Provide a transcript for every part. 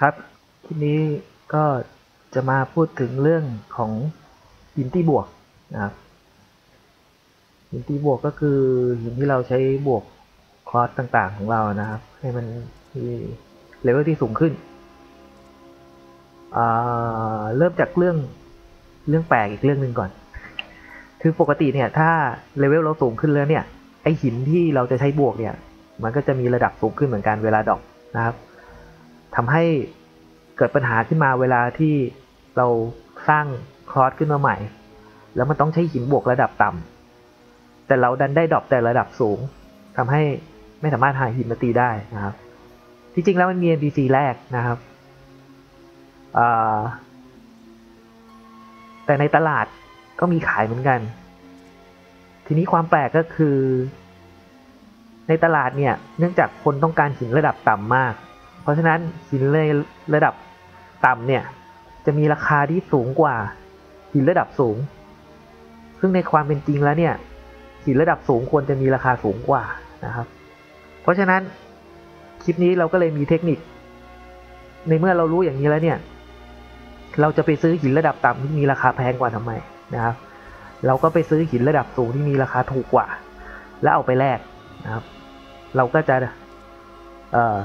ครับคลิปนี้ก็จะมาพูดถึงเรื่องของหินตีบวกนะครับหินตีบวกก็คือหินที่เราใช้บวกคอร์สต่างๆของเรานะครับ ให้มันมีเลเวลที่สูงขึ้น เริ่มจากเรื่องเรื่องแปลกอีกเรื่องหนึ่งก่อน คือปกติเนี่ยถ้าเลเวลเราสูงขึ้นแล้วเนี่ยไอหินที่เราจะใช้บวกเนี่ย มันก็จะมีระดับสูงขึ้นเหมือนกันเวลาดอกนะครับ ทำให้เกิดปัญหาขึ้นมาเวลาที่เราสร้างคลอสขึ้นมาใหม่ แล้วมันต้องใช้หินบวกระดับต่ำแต่เราดันได้ดรอปแต่ระดับสูงทำให้ไม่สามารถหาหินมาตีได้นะครับที่จริงแล้วมันมี NPC แรกนะครับแต่ในตลาดก็มีขายเหมือนกัน ทีนี้ความแปลกก็คือ ในตลาดเนี่ย เนื่องจากคนต้องการหินระดับต่ำมาก เพราะฉะนั้นหินเลยระดับต่ำเนี่ยจะมีราคาที่สูงกว่าหินระดับสูง ซึ่งในความเป็นจริงแล้วเนี่ยหินระดับสูงควรจะมีราคาสูงกว่านะครับ เพราะฉะนั้นคลิปนี้เราก็เลยมีเทคนิค ในเมื่อเรารู้อย่างนี้แล้วเนี่ยเราจะไปซื้อหินระดับต่ำที่มีราคาแพงกว่าทำไมนะครับ เราก็ไปซื้อหินระดับสูงที่มีราคาถูกกว่า แล้วเอาไปแลกนะครับ เราก็จะเอ่อ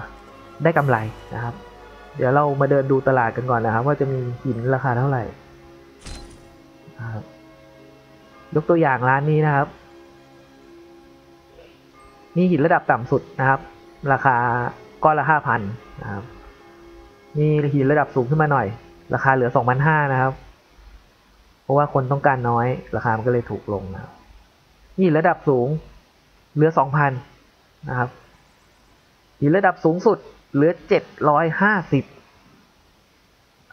ได้กำไรนะครับ เดี๋ยวเรามาเดินดูตลาดกันก่อนนะครับ ว่าจะมีหินราคาเท่าไหร่นะครับยกตัวอย่างร้านนี้นะครับมีหินระดับต่ำสุดนะครับ ราคาก้อนละห้าพันนะครับมีหินระดับสูงขึ้นมาหน่อย ราคาเหลือสองพันห้านะครับ เพราะว่าคนต้องการน้อย ราคามันก็เลยถูกลงนะครับนี่ระดับสูงเหลือสองพันนะครับหินระดับสูงสุด เหลือเจ็ดร้อยห้าสิบ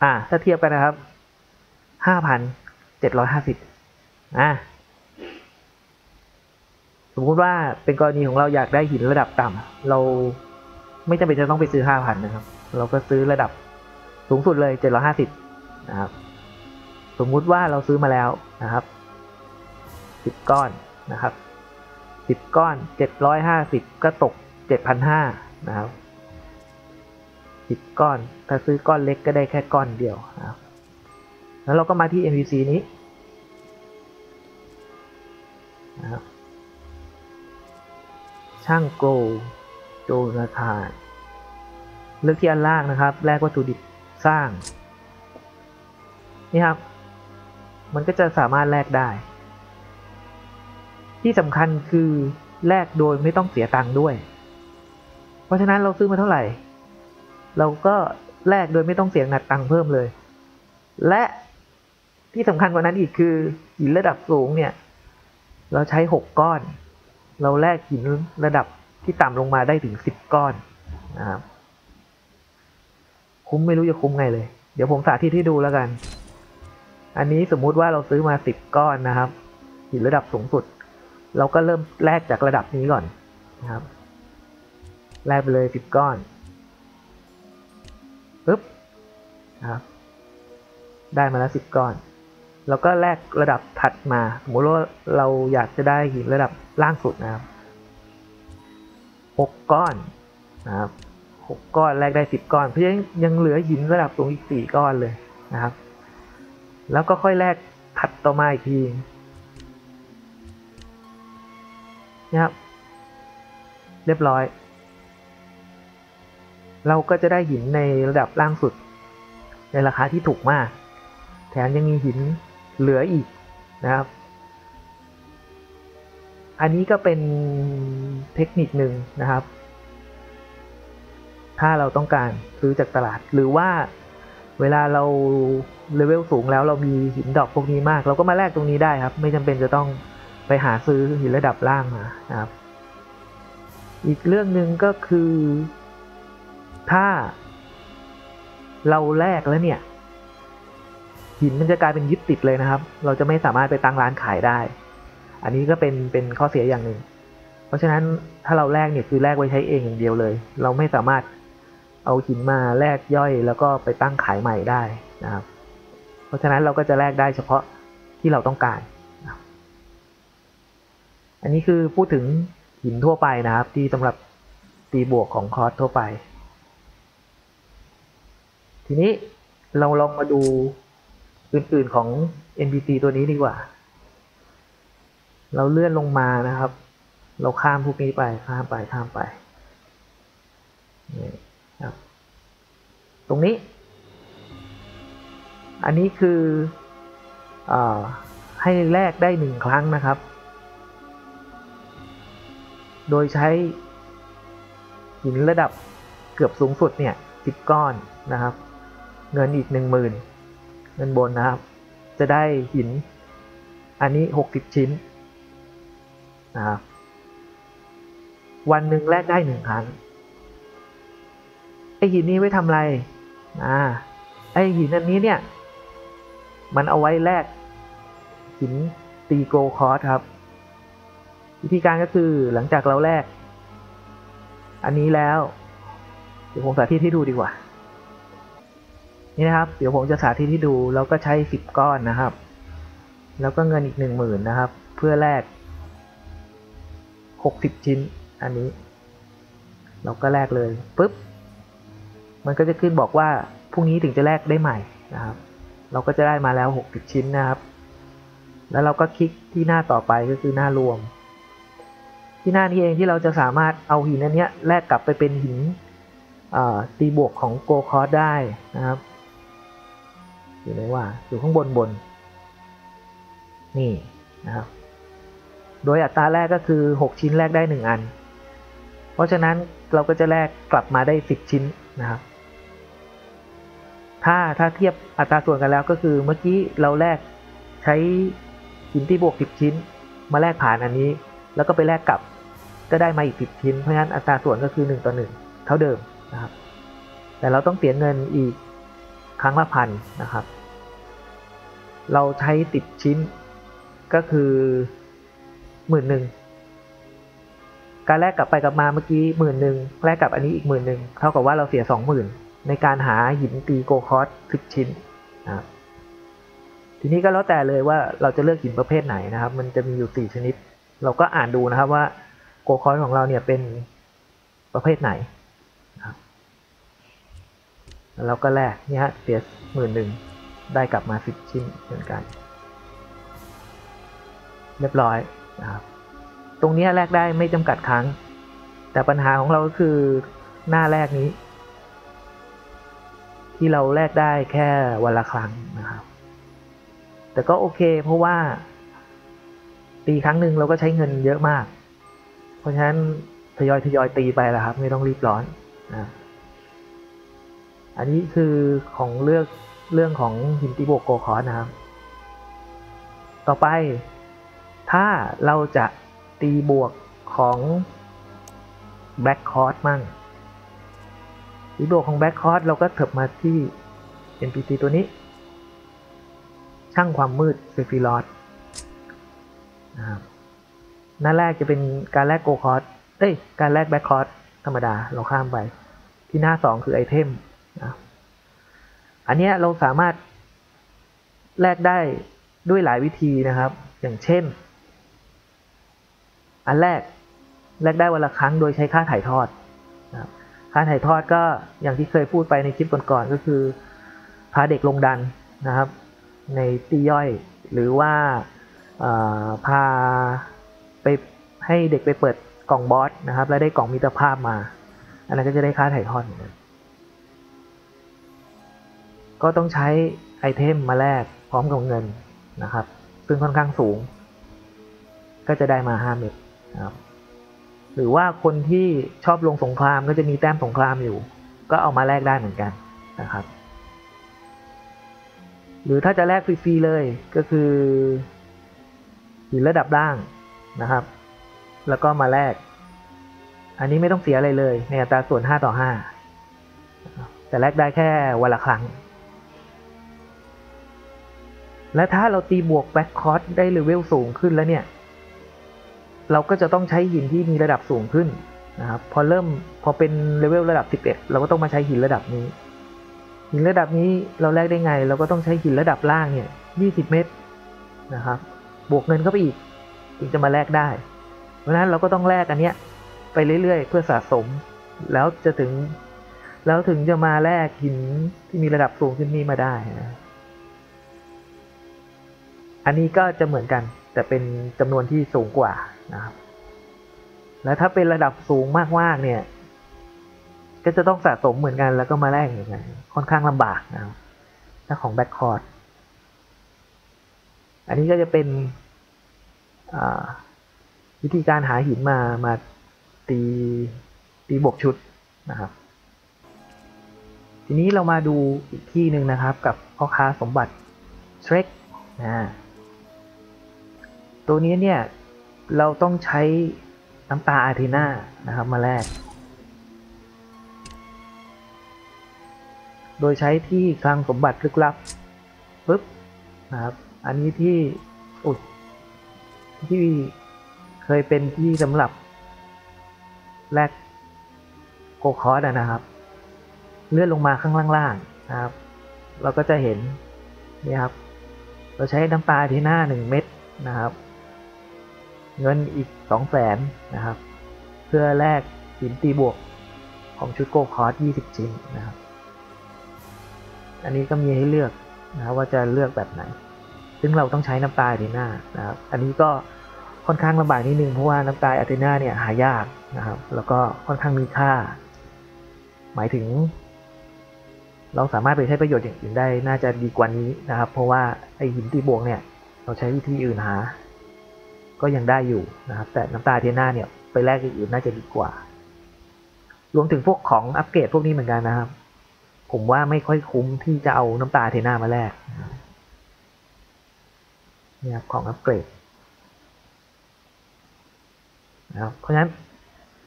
อ่า ถ้าเทียบกันนะครับห้าพันเจ็ดร้อยห้าสิบอ่าสมมุติว่าเป็นกรณีของเราอยากได้หินระดับต่ำเราไม่จำเป็นจะต้องไปซื้อห้าพันนะครับ เราก็ซื้อระดับสูงสุดเลยเจ็ดร้อยห้าสิบนะครับ สมมุติว่าเราซื้อมาแล้วนะครับสิบก้อนนะครับสิบก้อนเจ็ดร้อยห้าสิบก็ตกเจ็ดพันห้านะครับ สิบก้อน ถ้าซื้อก้อนเล็กก็ได้แค่ก้อนเดียวครับแล้วเราก็มาที่ NPC นี้ช่างโกโจนาธานเลือกที่อันล่างนะครับแลกวัตถุดิบสร้าง นี่ครับ มันก็จะสามารถแลกได้ ที่สำคัญคือแลกโดยไม่ต้องเสียตังค์ด้วย เพราะฉะนั้นเราซื้อมาเท่าไหร่ เราก็แลกโดยไม่ต้องเสียงหนักตังค์เพิ่มเลย และที่สำคัญกว่านั้นอีกคือหินระดับสูงเนี่ย เราใช้หกก้อน เราแลกหินระดับที่ต่ำลงมาได้ถึงสิบก้อนนะครับคุ้มไม่รู้จะคุ้มไงเลย เดี๋ยวผมสาธิตให้ดูแล้วกัน อันนี้สมมุติว่าเราซื้อมาสิบก้อนนะครับหินระดับสูงสุด เราก็เริ่มแลกจากระดับนี้ก่อนนะครับ แลกไปเลยสิบก้อน นะครับ ได้มาแล้วสิบก้อน แล้วก็แลกระดับถัดมา สมมติว่าเราอยากจะได้หินระดับล่างสุดนะครับหกก้อนนะครับหกก้อนแลกได้สิบก้อน เพราะยังยังเหลือหินระดับสูงอีกสี่ก้อนเลยนะครับ แล้วก็ค่อยแลกถัดต่อมาอีกทีนะครับ เรียบร้อย เราก็จะได้หินในระดับล่างสุด ในราคาที่ถูกมาก แถมยังมีหินเหลืออีกนะครับ อันนี้ก็เป็นเทคนิคหนึ่งนะครับ ถ้าเราต้องการซื้อจากตลาดหรือว่าเวลาเราเลเวลสูงแล้วเรามีหินดอกพวกนี้มาก เราก็มาแลกตรงนี้ได้ครับ ไม่จำเป็นจะต้องไปหาซื้อหินระดับล่างมานะครับ อีกเรื่องหนึ่งก็คือถ้า เราแลกแล้วเนี่ยหินมันจะกลายเป็นยึดติดเลยนะครับ เราจะไม่สามารถไปตั้งร้านขายได้ อันนี้ก็เป็นเป็นข้อเสียอย่างหนึ่ง เพราะฉะนั้นถ้าเราแลกเนี่ยคือแลกไว้ใช้เองอย่างเดียวเลย เราไม่สามารถเอาหินมาแลกย่อยแล้วก็ไปตั้งขายใหม่ได้นะครับ เพราะฉะนั้นเราก็จะแลกได้เฉพาะที่เราต้องการ อันนี้คือพูดถึงหินทั่วไปนะครับ ที่สำหรับตีบวกของคอร์สทั่วไป ทีนี้เราลองมาดูอื่นๆของ NPC ตัวนี้ดีกว่า เราเลื่อนลงมานะครับ เราข้ามพวกนี้ไปข้ามไปข้ามไปนี่ครับ ตรงนี้ อันนี้คืออให้แลกได้หนึ่งครั้งนะครับ โดยใช้หินระดับเกือบสูงสุดเนี่ยสิบก้อนนะครับ เงินอีกหนึ่งหมื่นเงินบนนะครับ จะได้หิน อันนี้หกสิบชิ้นนะครับวันหนึ่งแลกได้หนึ่งครั้งไอหินนี้ไว้ทำอะไรอ่าไอหินอันนี้เนี่ย มันเอาไว้แลกหินตีโกคอร์สครับ วิธีการก็คือหลังจากเราแลกอันนี้แล้ว เดี๋ยวผมสาธิตให้ดูดีกว่า นี่นะครับเดี๋ยวผมจะสาธิตให้ดูเราก็ใช้สิบก้อนนะครับ แล้วก็เงินอีกหนึ่งหมื่นนะครับ เพื่อแลกหกสิบชิ้นอันนี้ เราก็แลกเลยปุ๊บมันก็จะขึ้นบอกว่าพรุ่งนี้ถึงจะแลกได้ใหม่นะครับ เราก็จะได้มาแล้วหกสิบชิ้นนะครับ แล้วเราก็คลิกที่หน้าต่อไปก็คือหน้ารวม ที่หน้านี้เองที่เราจะสามารถเอาหินอันนี้แลกกลับไปเป็นหินตีบวกของโกคอสได้นะครับ อยู่ไหนว่า อยู่ข้างบนบน นี่นะครับ โดยอัตราแรกก็คือ 6 ชิ้นแรกได้ 1 อัน เพราะฉะนั้นเราก็จะแลกกลับมาได้ 10 ชิ้นนะครับ ถ้าถ้าเทียบอัตราส่วนกันแล้วก็คือเมื่อกี้เราแลกใช้หินที่บวก 10 ชิ้น มาแลกผ่านอันนี้ แล้วก็ไปแลกกลับก็ได้มาอีก 10 ชิ้น เพราะฉะนั้นอัตราส่วนก็คือ 1 ต่อ 1 เท่าเดิมนะครับ แต่เราต้องเสียเงินอีกครั้งละพันนะครับ เราใช้ติดชิ้นก็คือหมื่นหนึ่งการแลกกลับไปกลับมาเมื่อกี้หมื่นหนึ่งแลกกับอันนี้อีกหมื่นหนึ่งเท่ากับว่าเราเสียสองหมื่นในการหาหินตีโกคอสสิบชิ้นนะครับทีนี้ก็แล้วแต่เลยว่าเราจะเลือกหินประเภทไหนนะครับ มันจะมีอยู่สี่ชนิด เราก็อ่านดูนะครับว่าโกคอสของเราเนี่ยเป็นประเภทไหนนะครับแล้วเราก็แลกเนี่ฮะเสียหมื่นหนึ่ง ได้กลับมาสิบชิ้นเหมือนกัน เรียบร้อยนะครับตรงนี้แลกได้ไม่จำกัดครั้ง แต่ปัญหาของเราก็คือหน้าแรกนี้ ที่เราแลกได้แค่วันละครั้งนะครับ แต่ก็โอเคเพราะว่าตีครั้งหนึ่งเราก็ใช้เงินเยอะมาก เพราะฉะนั้นทยอยทยอยตีไปแล้วครับ ไม่ต้องรีบร้อนนะอันนี้คือของเลือก เรื่องของหินติโบโกคอนะครับ ต่อไปถ้าเราจะตีบวกของแบ็กคอร์สมั่งตีบวกของแบ็กคอร์สเราก็เถิบมาที่ NPC ตัวนี้ ช่างความมืดเซฟิลอสนะครับหน้าแรกจะเป็นการแลกโกคอร์สเอ้ย การแลกแบ็กคอร์สธรรมดาเราข้ามไป ที่หน้าสองคือไอเทมนะ อันนี้เราสามารถแลกได้ด้วยหลายวิธีนะครับ อย่างเช่น อันแรกแลกได้วันละครั้งโดยใช้ค่าถ่ายทอดนะครับค่าถ่ายทอดก็อย่างที่เคยพูดไปในคลิปก่อนๆก็คือ พาเด็กลงดันนะครับ ในตีย่อยหรือว่าพาไปให้เด็กไปเปิดกล่องบอสนะครับ แล้วได้กล่องมิตรภาพมา อันนั้นก็จะได้ค่าถ่ายทอดเหมือนกัน ก็ต้องใช้ไอเทมมาแลกพร้อมกับเงินนะครับ ซึ่งค่อนข้างสูง ก็จะได้มา 5 เม็ดนะครับหรือว่าคนที่ชอบลงสงครามก็จะมีแต้มสงครามอยู่ ก็เอามาแลกได้เหมือนกันนะครับ หรือถ้าจะแลกฟรีๆเลยก็คือหินระดับล่างนะครับ แล้วก็มาแลกอันนี้ไม่ต้องเสียอะไรเลยในอัตราส่วน 5 ต่อ 5 แต่แลกได้แค่วันละครั้ง และถ้าเราตีบวกแบ็คคอร์สได้เลเวลสูงขึ้นแล้วเนี่ย เราก็จะต้องใช้หินที่มีระดับสูงขึ้นนะครับ พอเริ่มพอเป็นเลเวลระดับ 11 เราก็ต้องมาใช้หินระดับนี้ หินระดับนี้เราแลกได้ไง เราก็ต้องใช้หินระดับล่างเนี่ย 20 เม็ดนะครับ บวกเงินเข้าไปอีกถึงจะมาแลกได้ เพราะฉะนั้นเราก็ต้องแลกอันเนี้ยไปเรื่อยๆ เพื่อสะสม แล้วจะถึง แล้วถึงจะมาแลกหินที่มีระดับสูงขึ้นนี่มาได้นะ อันนี้ก็จะเหมือนกัน แต่เป็นจำนวนที่สูงกว่านะครับ แล้วถ้าเป็นระดับสูงมากๆเนี่ย ก็จะต้องสะสมเหมือนกันแล้วก็มาแลกเหมือนกันค่อนข้างลำบากนะครับถ้าของแบ็คคอร์ดอันนี้ก็จะเป็นวิธีการหาหินมามาตีตีบวกชุดนะครับ ทีนี้เรามาดูอีกที่หนึ่งนะครับกับพ่อค้าสมบัติเทรคนะ ตัวนี้เนี่ยเราต้องใช้น้ำตาอาร์เทนานะครับมาแลกโดยใช้ที่คลังสมบัติลึกลับปึ๊บนะครับ อันนี้ที่อุดที่เคยเป็นที่สำหรับแลกโกคอร์ดนะครับ เลื่อนลงมาข้างล่างๆนะครับ เราก็จะเห็นนี่ครับ เราใช้น้ำตาที่หน้าหนึ่งเม็ดนะครับ เงินอีกสองแสนนะครับ เพื่อแลกหินตีบวกของชุดโกคอร์ดยี่สิบชิ้นนะครับ อันนี้ก็มีให้เลือกนะครับว่าจะเลือกแบบไหน ซึ่งเราต้องใช้น้ำตาทีหน้านะครับ อันนี้ก็ค่อนข้างลำบากนิดนึงเพราะว่าน้ำตาอาเทนาเนี่ยหายากนะครับ แล้วก็ค่อนข้างมีค่า หมายถึง เราสามารถไปใช้ประโยชน์อย่างอื่นได้น่าจะดีกว่านี้นะครับ เพราะว่าไอหินตีบวกเนี่ยเราใช้วิธีอื่นหา ก็ยังได้อยู่นะครับ แต่น้ำตาอาร์เทนาเนี่ยไปแลกอย่างอื่นน่าจะดีกว่า รวมถึงพวกของอัปเกรดพวกนี้เหมือนกันนะครับ ผมว่าไม่ค่อยคุ้มที่จะเอาน้ำตาอาเทนามาแลกเนี่ยของอัปเกรดนะครับเพราะฉะนั้น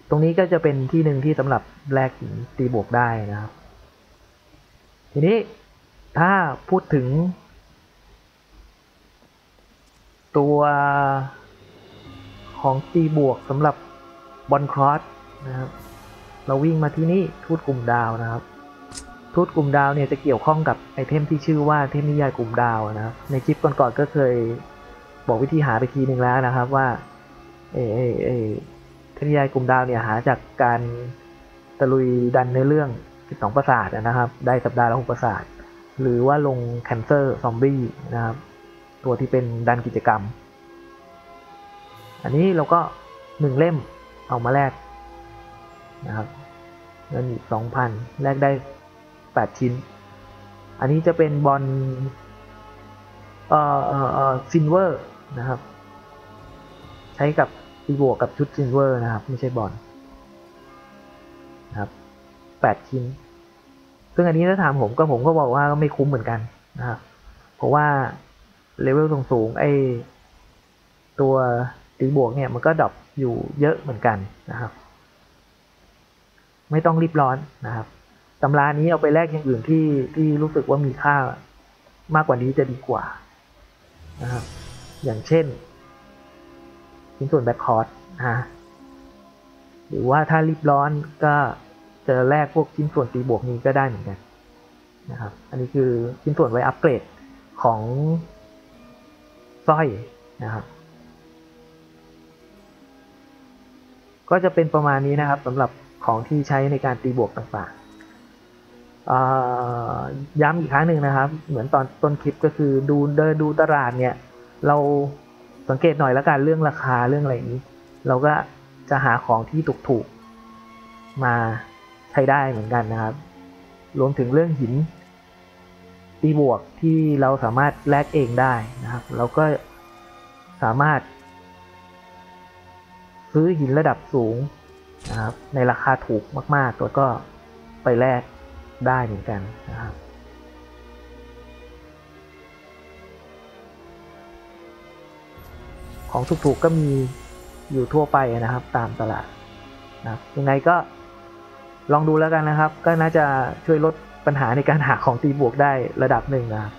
ตรงนี้ก็จะเป็นที่หนึ่งที่สำหรับแลกหินตีบวกได้นะครับ ทีนี้ถ้าพูดถึงตัว ของตีบวกสำหรับบอลครอสนะครับ เราวิ่งมาที่นี่ทูตกลุ่มดาวนะครับทูตกลุ่มดาวเนี่ยจะเกี่ยวข้องกับไอเทมที่ชื่อว่าเทมนิยายกลุ่มดาวนะครับ ในคลิปก่อนๆก็เคยบอกวิธีหาไปทีหนึ่งแล้วนะครับว่าเอเอเอเทนิยายกลุ่มดาวเนี่ยหาจากการตะลุยดันในเรื่อง 12 ประสาทนะครับ ได้สัปดาห์ละ6ประสาท หรือว่าลงแคนเซอร์ซอมบี้นะครับ ตัวที่เป็นดันกิจกรรม อันนี้เราก็หนึ่งเล่มเอามาแลกนะครับเงินอีก2,000แลกได้ 8 ชิ้น อันนี้จะเป็นบอลเอ่อเอ่อเอ่อซินเวอร์นะครับ ใช้กับตีบวกกับชุดซินเวอร์นะครับ ไม่ใช่บอลนะครับแปดชิ้น ซึ่งอันนี้ถ้าถามผมก็ผมก็บอกว่าไม่คุ้มเหมือนกันนะครับ เพราะว่าเลเวลสูงๆไอตัว ตีบวกเนี่ยมันก็ดรอปอยู่เยอะเหมือนกันนะครับ ไม่ต้องรีบร้อนนะครับตำรานี้เอาไปแลกอย่างอื่นที่ที่รู้สึกว่ามีค่ามากกว่านี้จะดีกว่านะครับ อย่างเช่นชิ้นส่วนแบ็คคอร์ดนะหรือว่าถ้ารีบร้อนก็จะแลกพวกชิ้นส่วนตีบวกนี้ก็ได้เหมือนกันนะครับ อันนี้คือชิ้นส่วนไว้อัปเกรดของสร้อยนะครับ ก็จะเป็นประมาณนี้นะครับสำหรับของที่ใช้ในการตีบวกต่างๆย้ำอีกครั้งหนึ่งนะครับ เหมือนตอนต้นคลิปก็คือดูเดินดูตลาดเนี่ย เราสังเกตหน่อยแล้วกันเรื่องราคาเรื่องอะไรนี้ เราก็จะหาของที่ถูกๆมาใช้ได้เหมือนกันนะครับ รวมถึงเรื่องหินตีบวกที่เราสามารถแลกเองได้นะครับ เราก็สามารถ ซื้อหินระดับสูงนะครับในราคาถูกมาก ๆ แล้วก็ไปแลกได้เหมือนกันนะครับของถูกๆก็มีอยู่ทั่วไปนะครับตามตลาดนะยังไงก็ลองดูแล้วกันนะครับ ก็น่าจะช่วยลดปัญหาในการหาของตีบวกได้ระดับหนึ่งนะครับ